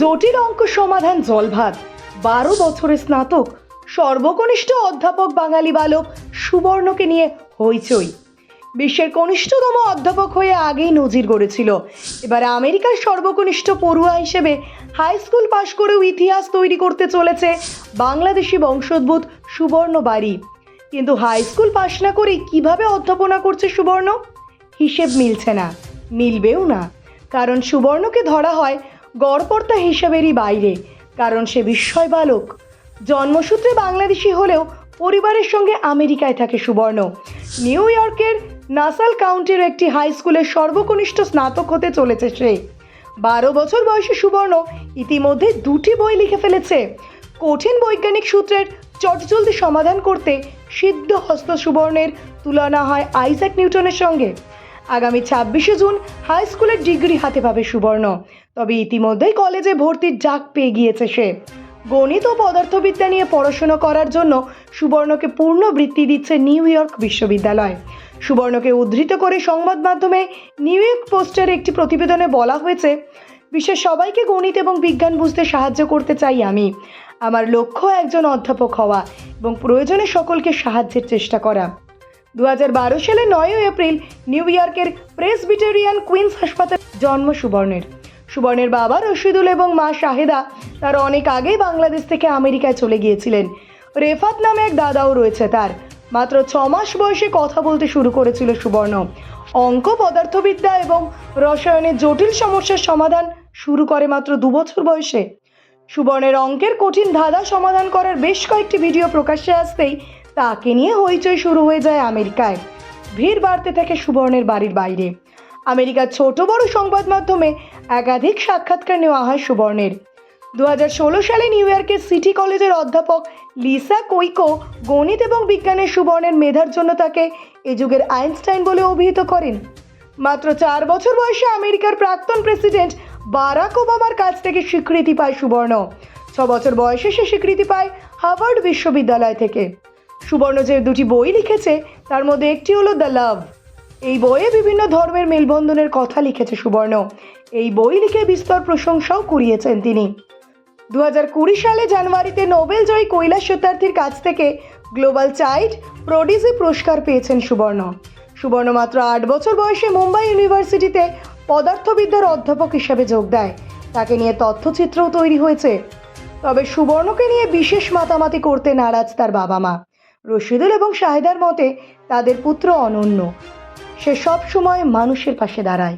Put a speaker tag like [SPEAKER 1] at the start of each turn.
[SPEAKER 1] জটিল অঙ্ক সমাধান জলভাত। বারো বছরের স্নাতক, সর্বকনিষ্ঠ অধ্যাপক বাঙালি বালক সুবর্ণকে নিয়ে হইচই। বিশ্বের কনিষ্ঠতম অধ্যাপক হয়ে আগেই নজির গড়েছিল। এবার আমেরিকার সর্বকনিষ্ঠ পড়ুয়া হিসেবে হাই স্কুল পাশ করেও ইতিহাস তৈরি করতে চলেছে বাংলাদেশি বংশোদ্ভূত সুবর্ণ বাড়ি। কিন্তু হাই স্কুল পাশ না করে কীভাবে অধ্যাপনা করছে সুবর্ণ? হিসেব মিলছে না, মিলবেও না। কারণ সুবর্ণকে ধরা হয় গড়পর্তা হিসাবেরই বাইরে, কারণ সে বিস্ময় বালক জন্মসূত্রে বাংলাদেশি হলেও পরিবারের সঙ্গে আমেরিকায় থাকে সুবর্ণ। নিউ ইয়র্কের নাসাল কাউন্টির একটি হাই স্কুলের সর্বকনিষ্ঠ স্নাতক হতে চলেছে সে। বারো বছর বয়সী সুবর্ণ ইতিমধ্যে দুটি বই লিখে ফেলেছে। কঠিন বৈজ্ঞানিক সূত্রের চটজলদি সমাধান করতে সিদ্ধ হস্ত সুবর্ণের তুলনা হয় আইজ্যাক নিউটনের সঙ্গে। আগামী ছাব্বিশে জুন হাই স্কুলের ডিগ্রি হাতে পাবে সুবর্ণ। তবে ইতিমধ্যেই কলেজে ভর্তির ডাক পেয়ে গিয়েছে সে। গণিত ও পদার্থবিদ্যা নিয়ে পড়াশোনা করার জন্য সুবর্ণকে পূর্ণ বৃত্তি দিচ্ছে নিউ ইয়র্ক বিশ্ববিদ্যালয়। সুবর্ণকে উদ্ধৃত করে সংবাদ মাধ্যমে নিউ ইয়র্ক পোস্টের একটি প্রতিবেদনে বলা হয়েছে, বিশ্বের সবাইকে গণিত এবং বিজ্ঞান বুঝতে সাহায্য করতে চাই আমি। আমার লক্ষ্য একজন অধ্যাপক হওয়া এবং প্রয়োজনে সকলকে সাহায্যের চেষ্টা করা। দু হাজার বারো সালে নয় এপ্রিল নিউ ইয়র্কের প্রেস প্রেসবিটেরিয়ান কুইন্স হাসপাতাল জন্ম সুবর্ণের। সুবর্ণের বাবা রশিদুল এবং মা শাহেদা তার অনেক আগেই বাংলাদেশ থেকে আমেরিকায় চলে গিয়েছিলেন। রেফাত নামে এক দাদাও রয়েছে তার। মাত্র ছ মাস বয়সে কথা বলতে শুরু করেছিল সুবর্ণ। অঙ্ক, পদার্থবিদ্যা এবং রসায়নের জটিল সমস্যার সমাধান শুরু করে মাত্র দু বছর বয়সে। সুবর্ণের অঙ্কের কঠিন ধাঁধা সমাধান করার বেশ কয়েকটি ভিডিও প্রকাশ্যে আসতেই তাকে নিয়ে হইচই শুরু হয়ে যায় আমেরিকায়। ভিড় বাড়তে থাকে সুবর্ণের বাড়ির বাইরে। আমেরিকার ছোট বড় সংবাদ মাধ্যমে একাধিক সাক্ষাৎকার নেওয়া হয় সুবর্ণের। দু হাজার ষোলো সালে নিউ ইয়র্কের সিটি কলেজের অধ্যাপক লিসা কৈকো গণিত এবং বিজ্ঞানের সুবর্ণের মেধার জন্য তাকে এ যুগের আইনস্টাইন বলে অভিহিত করেন। মাত্র চার বছর বয়সে আমেরিকার প্রাক্তন প্রেসিডেন্ট বারাক ওবামার কাছ থেকে স্বীকৃতি পায় সুবর্ণ। ছ বছর বয়সে সে স্বীকৃতি পায় হার্ভার্ড বিশ্ববিদ্যালয় থেকে। সুবর্ণ যে দুটি বই লিখেছে, তার মধ্যে একটি হলো দ্য লাভ। এই বইয়ে বিভিন্ন ধর্মের মেলবন্ধনের কথা লিখেছে সুবর্ণ। এই বই লিখে বিস্তর প্রশংসাও কুড়িয়েছেন তিনি। দু হাজার কুড়ি সালে জানুয়ারিতে নোবেল জয়ী কৈলাস সত্যার্থীর কাছ থেকে গ্লোবাল চাইল্ড প্রডিসি পুরস্কার পেয়েছেন সুবর্ণ। সুবর্ণ মাত্র আট বছর বয়সে মুম্বাই ইউনিভার্সিটিতে পদার্থবিদ্যার অধ্যাপক হিসেবে যোগ দেয়। তাকে নিয়ে তথ্যচিত্রও তৈরি হয়েছে। তবে সুবর্ণকে নিয়ে বিশেষ মাতামাতি করতে নারাজ তার বাবা মা রশিদুল এবং শাহেদার মতে তাদের পুত্র অনন্য। সে সব সময় মানুষের পাশে দাঁড়ায়।